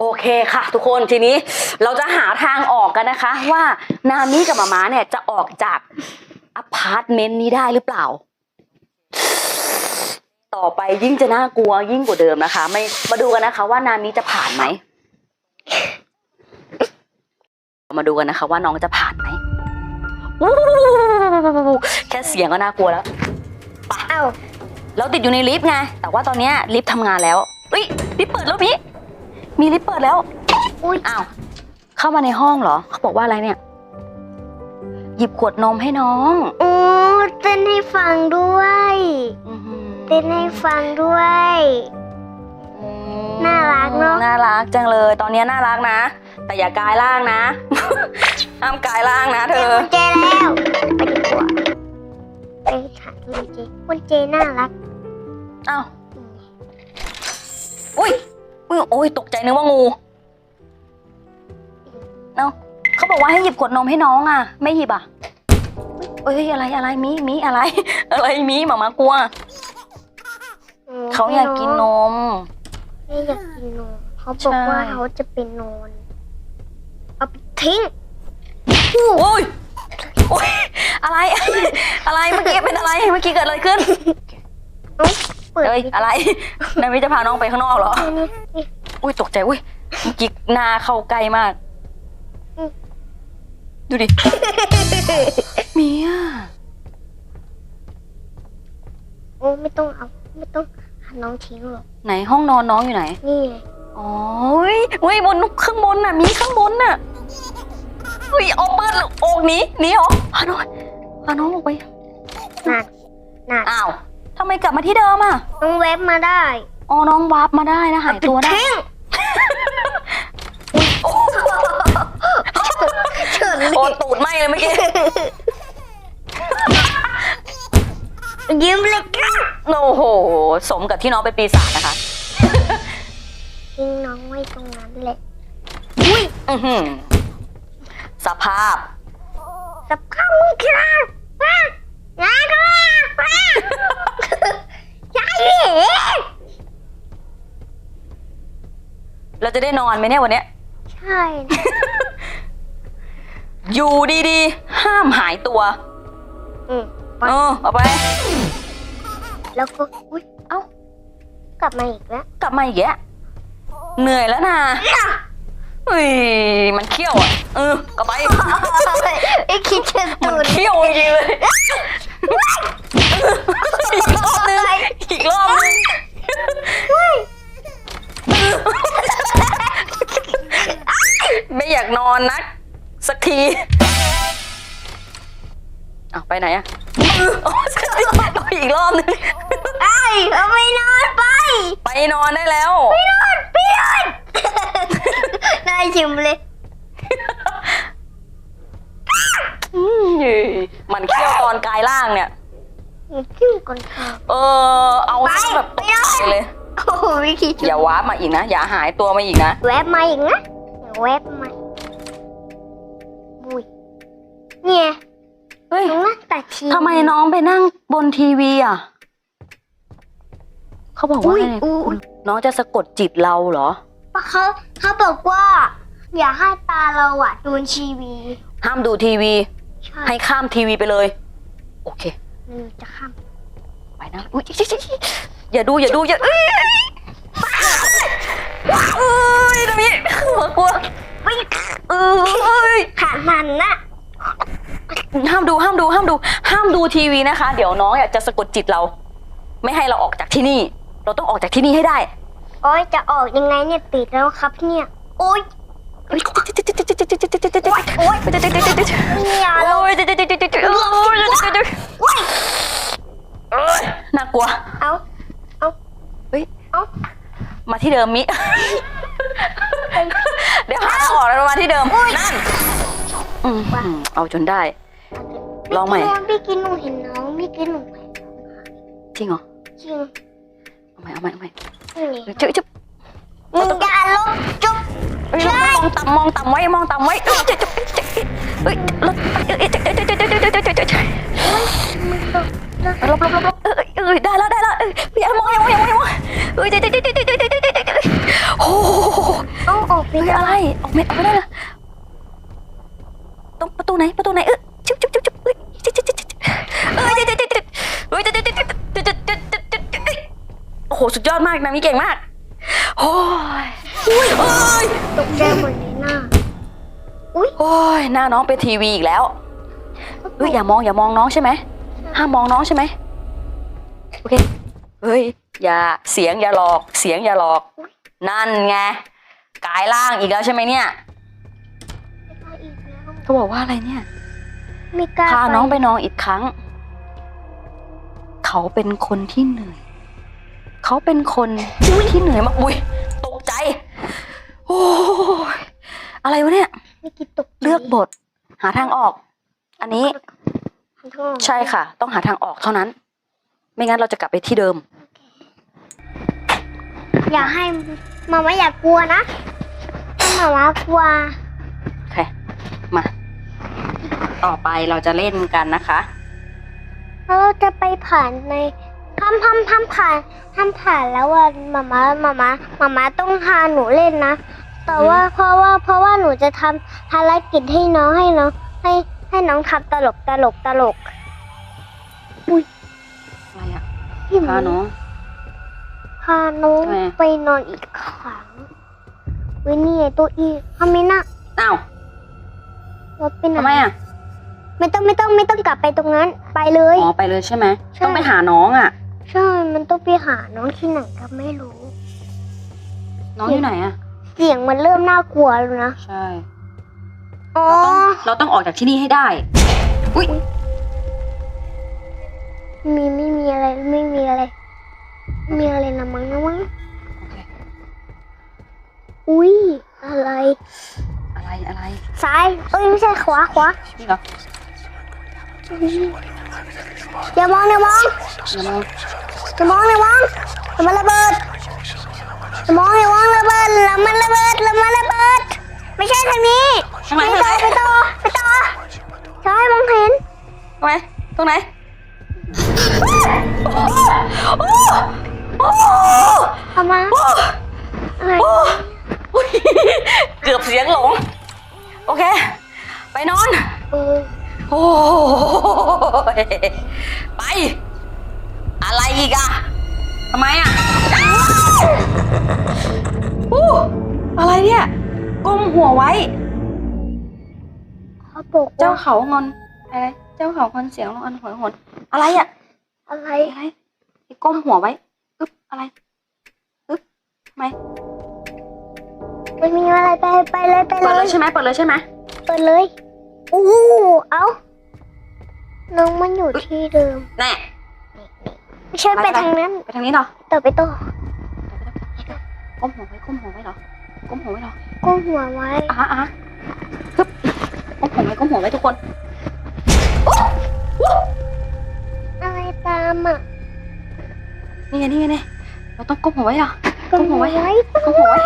โอเคค่ะ ทุกคนทีนี้เราจะหาทางออกกันนะคะ ว่านามิกับมาม้าเนี่ยจะออกจากอพาร์ตเมนต์นี้ได้หรือเปล่า ต่อไปยิ่งจะน่ากลัวยิ่งกว่าเดิมนะคะ ไม่มาดูกันนะคะ ว่านามิจะผ่านไหมมาดูกันนะคะ ว่าน้องจะผ่านไหมแค่เสียงก็น่ากลัวแล้วเอ้าเราติดอยู่ในลิฟต์ไงแต่ว่าตอนนี้ลิฟต์ทำงานแล้วเฮ้ยลิฟต์เปิดแล้วมิ มีลิฟต์เปิดแล้ว อุ้ยอ้าว เข้ามาในห้องเหรอ เขาบอกว่าอะไรเนี่ย หยิบขวดนมให้น้องโอ้เต้นให้ฟังด้วย อื้อหือเต้นให้ฟังด้วย อืมน่ารักเนอะ น่ารักจังเลย ตอนเนี้ยน่ารักนะ แต่อย่ากายร่างนะ ห้ามกายร่างนะเธอเจอแล้วไปดีกว่าไปหาคุณเจคุณเจน่ารัก อ้าว อุ้ย อุ้ยโอ้ยตกใจนึกว่างูเอ้าเขาบอกว่าให้หยิบขวดนมให้น้องอะ ไม่หยิบอะเอ้ยอะไรอะไรมีมีอะไร อะไรมีหมามากลัวอืมเขาอยากกินนม ไม่อยากกินนมเขาบอกใช่ว่าเขาจะเป็นนอนเอาไปทิ้งโอ้ยโอ้ยอะไร อะไรเมื่อกี้เป็นอะไรเมื่อกี้เกิดอะไรขึ้นเปิดเอ้ยอะไรนายมิจะพาน้องไปข้างนอกเหรอนี่นี่อุ้ยตกใจอุ้ยเมื่อกี้หน้าเข้าใกล้มากอืมดูดิเมียโอ้ไม่ต้องเอา ไม่ต้องหาน้องทิ้งหรอก ไหนห้องนอนน้องอยู่ไหน นี่ไงอ๋ออุ้ยอุ้ยบนข้างบนน่ะ มีข้างบนน่ะอุ้ยเอาเปิดโอกหนีหนีเหรอพาน้องพาน้องออกไปนั่นนั่นอ้าว ทำไมกลับมาที่เดิมอะน้องเว็บมาได้อ๋อน้องวาร์ปมาได้นะหายตัวได้ทิ้งเฉินโอ้ตูดไหมเลยเมื่อกี้ ยิ้มเลยครับโอ้โห สมกับที่น้องเป็นปีศาจนะคะ ทิ้งน้องไว้ตรงนั้นแหละอือหือสภาพสับข้าวมึงครับ เราจะได้นอนไหมเนี่ยวันเนี้ย ใช่อยู่ดีๆ ห้ามหายตัว อืมเออเอาไป แล้วก็อุ้ยเอ้ากลับมาอีกแล้วกลับมาอีกแยะเหนื่อยแล้วนะเฮ้ยมันเขี้ยวอะ เออกลับไป ไอ้คิดจะมันตูดเขี้ยวจริงๆเลย อีกรอบนึงอีกรอบนึง ไม่อยากนอนนัก สักทีอ้าวไปไหนอะมือโอ้สักทีเอาอีกรอบนึงไอ้เอาไปนอนไป ไปนอนได้แล้วนอนพี่นอนนายชิมเลยอืมมันเขี้ยวตอนกายล่างเนี่ยมันขึ้นก่อนค่ะเออ เอาให้แบบตกใจเลย โอ้โหวิธีอย่าวาร์ปมาอีกนะ อย่าหายตัวมาอีกนะ แวบมาอีกนะแวบมาบุยเนี่ยเฮ้ยน้องนั่งตัดทีทำไมน้องไปนั่งบนทีวีอะ เขาบอกว่าอุ้ยไงอุ้ยน้องจะสะกดจิตเราเหรอเขาเขาบอกว่า อย่าให้ตาเราอะโดนทีวีห้ามดูทีวี ใช่ให้ข้ามทีวีไปเลย โอเคหนูจะข้าม ไปนะ อุ้ยชิชิชิอย่าดูอย่าดูอย่าเอ้ยเอ้ยตรงนี้กลัววิ่งเอ้ยขามันนะห้ามดูห้ามดูห้ามดู ห้ามดูทีวีนะคะ เดี๋ยวน้องอยากจะสะกดจิตเรา ไม่ให้เราออกจากที่นี่ เราต้องออกจากที่นี่ให้ได้โอ้ยจะออกยังไงเนี่ยติดแล้วครับเนี่ยโอ้ยโอ๊ยโอ้ยอย่าลงโอ๊ยน่ากลัว เอาเฮ้ยเอา มาที่เดิมมิ เดี๋ยวหาางออกแล้วมาที่เดิมนั่นเอาจนได้ ลองใหม่พี่กินหนูเห็นน้องเมื่กินหนูไปจริงเหรอจริงเอาใหม่เอาใหม่เอาใหม่เจึ๊จุ๊บมึงอย่าลบจุ๊บใช่มองต่ำมองต่ำไว้มองต่ำไว้เอ้ยจุ๊บจุ๊บจุ๊บเอ้ยลบจุ๊บจุ๊บจุ๊บจุ๊บจุ๊บจุ๊บจุ๊บจุ๊บลบลบจุ๊บจุ๊บจุ๊บจุ๊บจุ๊บจุ๊บจุ๊บจุ๊บจุ๊บจุ๊บองอย่ามองอย่ามองเอ้ยจุ๊บจุ๊บจุ๊บจุ๊บ เอาออกไม่ได้อะไรออกไม่ออกไม่ได้ละตรงประตูไหนประตูไหนเออจุ๊บจุ๊บจุ๊บจุ๊บเอ้ยจุ๊บจุ๊บจุ๊บจุ๊บเอ้ยจุ๊บจุ๊บจุ๊บจุ๊บเอ้ยจุ๊บจุ๊บจุ๊บจุ๊บจุ๊บจุ๊บจุ๊บจุ๊บจุ๊บจุ๊บเอ้ยโอ้โหสุดยอดมากนามิเก่งมากโอ้ยอุ้ยเอ้ยตกใจหมดเลยหน่ะโอ้ยหน้าน้องเป็นทีวีอีกแล้วเอ้ยอย่ามองอย่ามองน้องใช่ไหมห้ามมองน้องใช่ไหมโอเคเฮ้ยอย่าเสียงอย่าหลอกเสียงอย่าหลอก นั่นไง กายร่างอีกแล้วใช่ไหมเนี่ยอีกแล้วเขาบอกว่าอะไรเนี่ยไม่กล้าพาน้องไปนอนอีกครั้ง เขาเป็นคนที่เหนื่อย เขาเป็นคนที่เหนื่อยมากอุ้ยตกใจ โอ้ยอะไรวะเนี่ยไม่กินตกใจเลือกบท หาทางออก อันนี้ขอโทษใช่ค่ะ ต้องหาทางออกเท่านั้น ไม่งั้นเราจะกลับไปที่เดิม อย่าให้มาม่าอย่ากลัวนะ ถ้ามาม่ากลัวโอเคมา ต่อไปเราจะเล่นกันนะคะ แล้วเราจะไปผ่านในทำทำทำผ่านทำผ่านแล้วว่ามาม่ามาม่ามาม่าต้องพาหนูเล่นนะ แต่ว่าเพราะว่าเพราะว่าหนูจะทำภารกิจให้น้องให้น้องให้ให้น้องทำตลกตลกตลกอะไรอะพี่หมูพาน้องพาน้องทำไมไปนอนอีกครั้ง วินี่ไงตัวอีทำไมนะอ้าวรถไปไหนทำไมอะไม่ต้องไม่ต้องไม่ต้องกลับไปตรงนั้น ไปเลย อ๋อ ไปเลยใช่ไหม ใช่ ต้องไปหาน้องอะใช่ มันต้องไปหาน้องที่ไหนก็ไม่รู้ น้องอยู่ไหนอะเสียงมันเริ่มน่ากลัวแล้วนะ ใช่ อ๋อเราต้องเราต้องออกจากที่นี่ให้ได้ อุ้ยมีไม่มีอะไรไม่มีอะไรไม่มีอะไรนะมั้งนะมั้งโอเค อุ้ยอะไร อะไรอะไรซ้ายเอ้ยไม่ใช่ขวาขวานี่เหรออย่ามองอย่ามองอย่ามองอย่ามองอย่ามองอย่ามันระเบิดอย่ามองอย่ามองระเบิดแล้วมันระเบิดแล้วมันระเบิด ไม่ใช่ทางนี้ทางไหนไปทางไหนต่อไปต่อไปต่อใช่มองเห็นตรงไหนตรงไหนโอ้โอ้ทำมาโอ้อะไรโอ้อุ๊ย เกือบเสียงหลง โอเค ไปนอนเออโอ้ยไป อะไรอีกอะทำไมอะอ้าวอู้อะไรเนี่ยก้มหัวไว้ เขาบอกเจ้าว่าเขางอนอะไรเจ้าเขางอนเสียงลงอันหอยหนอะไรอะอะไรอะไรไอ้ก้มหัวไว้อึ๊บอะไรอึ๊บทำไม มันมีอะไรไปไปเลยไปเปิดเลเลยยใช่ไหมเปิดเลยใช่ไหมเปิดเลยอู้เอาน้องมันอยู่ที่เดิมแน่ไม่ใช่ไปทางนั้นไปทางนี้เหรอต่อไปต่อก้มหัวไว้ก้มหัวไว้เหรอก้มหัวไว้เหรอก้มหัวไว้อะอะฮึบก้มหัวไว้ก้มหัวไว้ทุกคนอะไรตามอะนี่ไงนี่ไงนี่เราต้องก้มหัวไว้เหรอ ก้ก้มมหัหัววไว้ไว้ ก้มหัวไว้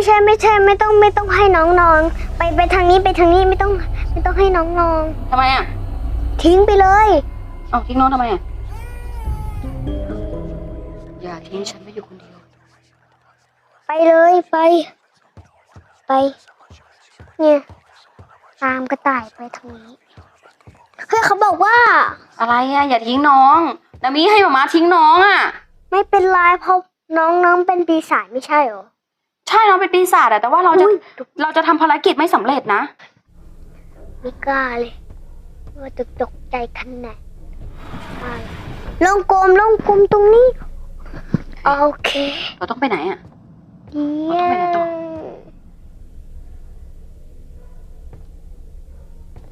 ไม่ใช่ไม่ใช่ไม่ต้องไม่ต้องให้น้องนอนไปไปทางนี้ไปทางนี้ไม่ต้องไม่ต้องให้น้องนอนทำไมอะทิ้งไปเลยเอาทิ้งน้องทำไมอะอย่าทิ้งฉันไว้อยู่คนเดียว ไปเลยไป ไป เนี่ยตามกระต่ายไปทางนี้เฮ้ยเขาบอกว่า อะไรอะอย่าทิ้งน้องนามิให้มามาทิ้งน้องอะ ไม่เป็นไรเพราะน้องน้องเป็นปีศาจไม่ใช่เหรอ ใช่น้องเป็นปีศาจอะแต่ว่าเราจะอุ๊ยเราจะทำภารกิจไม่สำเร็จนะ ไม่กล้าเลย ว่าจะตกใจขนาดมาลงกลมลงกลมตรงนี้ โอเคเราต้องไปไหนอะเยี่เราต้องไปไหนต่อ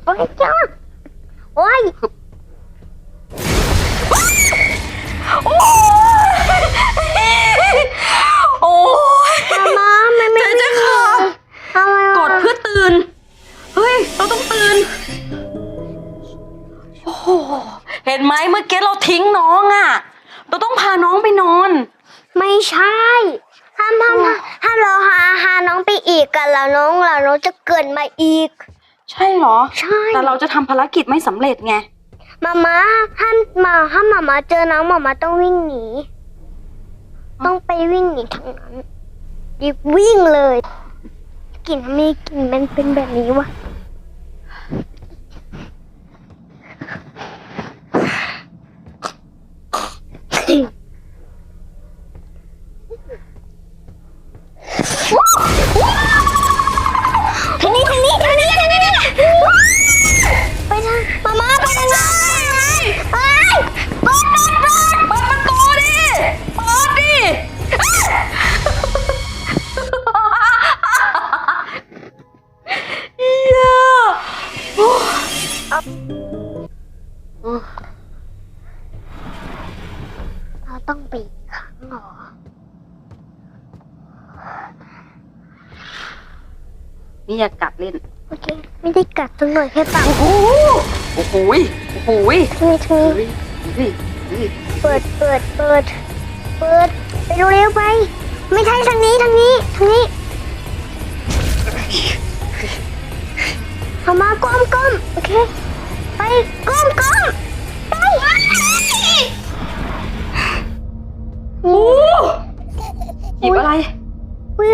โอ้ยจ้าโอ้ย ใช่เหรอ ใช่แต่เราจะทำภารกิจไม่สำเร็จไง มาม่าห้ามมาห้ามมาม่าเจอน้องมาม่าต้องวิ่งหนี ต้องไปวิ่งหนีทางนั้นรีบวิ่งเลยกลิ่นทำไมกลิ่นมันเป็นแบบนี้วะทาง นี่อย่ากัดเล่น โอเค ไม่ได้กัดสักหน่อยแค่ปากโอ้โหโอ้โหยโอ้โหยทางนี้ทางนี้เฮ้ยเฮ้ยเฮ้ยเปิดเปิดเปิด เปิด ไปเร็วๆไป ไม่ใช่ทางนี้ทางนี้ทางนี้เอามาก้มก้มโอเค ไปก้มก้มไปโอ้หยิบอะไรอุ้ย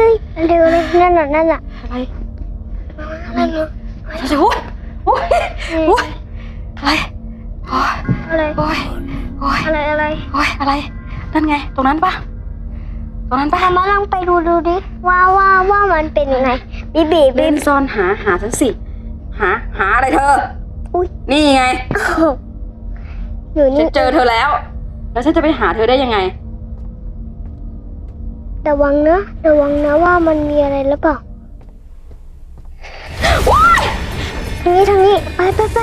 เร็วเลยนั่นน่ะนั่นน่ะอะไร นั่นน่ะโอ้ยโอ้ยโอ้ยอะไรโอ้ยอะไรโอ้ยโอ้ยอะไรอะไรโอ้ยอะไรนั่นไง ตรงนั้นปะตรงนั้นปะทำมาลองไปดูดูดิว่าว่าว่ามันเป็นยังไงบีบีบีเล่นซ่อนหาหาฉันสิหาหาอะไรเธออุ้ยนี่ไงอยู่ฉันี่นเจอเธอแล้ว แล้วฉันจะไปหาเธอได้ยังไงระวังนะระวังนะว่ามันมีอะไรหรือเปล่า ทางนี้ทางนี้ไปไปไป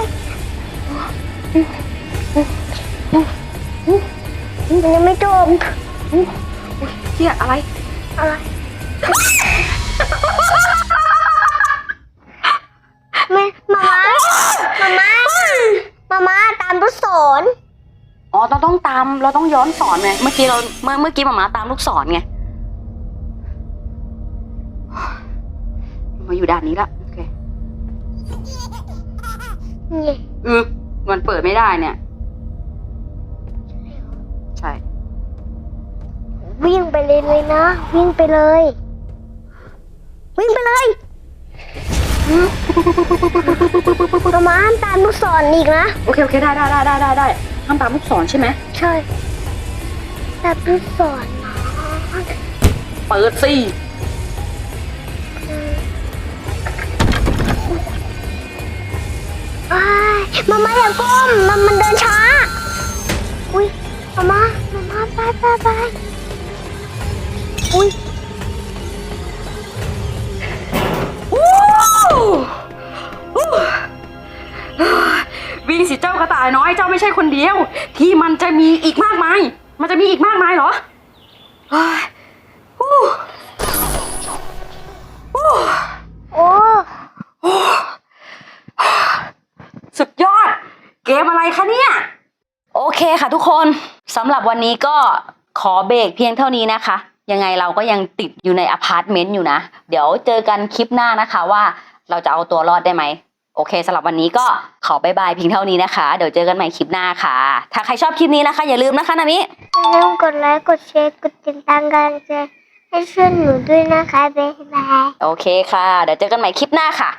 ยังไม่จบเที่ยอะไร อะไร แม่มามามามามาตามลูกศรอ๋อเราต้องตามเราต้องย้อนสอนไงเมื่อกี้เราเมื่อเมื่อกี้หมามาตามลูกศรไงมาอยู่ด่านนี้ละโอเค อือมันเปิดไม่ได้เนี่ย ใช่ วิ่งไปเลยเลยนะ วิ่งไปเลย วิ่งไปเลยมามาห้ามตามลูกศรอีกนะ โอเค โอเค ได้ได้ได้ได้ได้ได้ห้ามตามลูกศรใช่ไหม ใช่ตามลูกศรนะเปิดสิ อ้ายมามาอย่าก้มมันมันเดินช้า อุ้ยมามามามาไปไปไปอุ้ยวู้วู้วิ่งสิเจ้ากระต่ายน้อยเจ้าไม่ใช่คนเดียว ที่มันจะมีอีกมากมาย มันจะมีอีกมากมายเหรอเฮ้ยวู้วู้ โอ้ สุดยอด เกม อะไรคะเนี่ย โอเคค่ะทุกคนสำหรับวันนี้ก็ขอเบรกเพียงเท่านี้นะคะ ยังไงเราก็ยังติดอยู่ในอพาร์ตเมนต์อยู่นะ เดี๋ยวเจอกันคลิปหน้านะคะว่าเราจะเอาตัวรอดได้ไหมโอเคสำหรับวันนี้ก็ขอบายบายเพียงเท่านี้นะคะ เดี๋ยวเจอกันใหม่คลิปหน้าค่ะ ถ้าใครชอบคลิปนี้นะคะ อย่าลืมนะคะนามิอย่าลืมกดไลค์กดแชร์กดติดตามกำลังใจให้ช่วยหนูด้วยนะคะบ๊ายบายโอเคค่ะ เดี๋ยวเจอกันใหม่คลิปหน้าค่ะ